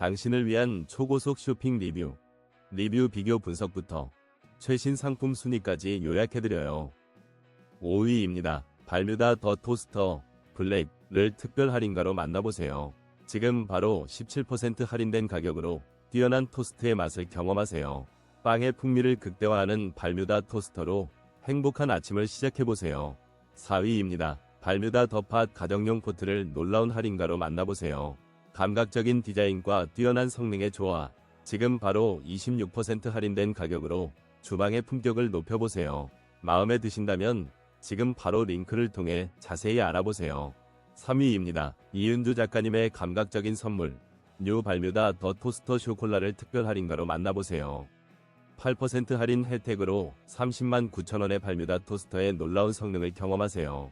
당신을 위한 초고속 쇼핑 리뷰, 리뷰 비교 분석부터 최신 상품 순위까지 요약해드려요. 5위입니다. 발뮤다 더 토스터 블랙을 특별 할인가로 만나보세요. 지금 바로 17% 할인된 가격으로 뛰어난 토스트의 맛을 경험하세요. 빵의 풍미를 극대화하는 발뮤다 토스터로 행복한 아침을 시작해보세요. 4위입니다. 발뮤다 더팟 가정용 포트를 놀라운 할인가로 만나보세요. 감각적인 디자인과 뛰어난 성능의 조화. 지금 바로 26% 할인된 가격으로 주방의 품격을 높여보세요. 마음에 드신다면 지금 바로 링크를 통해 자세히 알아보세요. 3위입니다. 이은주 작가님의 감각적인 선물. 뉴 발뮤다 더 토스터 쇼콜라를 특별 할인가로 만나보세요. 8% 할인 혜택으로 30만 9천원의 발뮤다 토스터의 놀라운 성능을 경험하세요.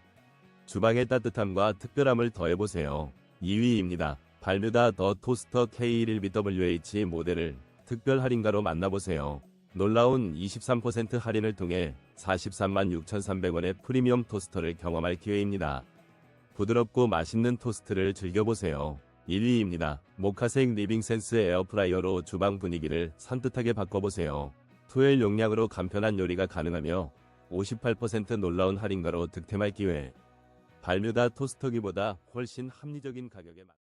주방의 따뜻함과 특별함을 더해보세요. 2위입니다. 발뮤다 더 토스터 K11BWH 모델을 특별 할인가로 만나보세요. 놀라운 23% 할인을 통해 43만 6,300원의 프리미엄 토스터를 경험할 기회입니다. 부드럽고 맛있는 토스트를 즐겨보세요. 1위입니다. 모카색 리빙센스 에어프라이어로 주방 분위기를 산뜻하게 바꿔보세요. 투엘 용량으로 간편한 요리가 가능하며 58% 놀라운 할인가로 득템할 기회. 발뮤다 토스터기보다 훨씬 합리적인 가격에 맞...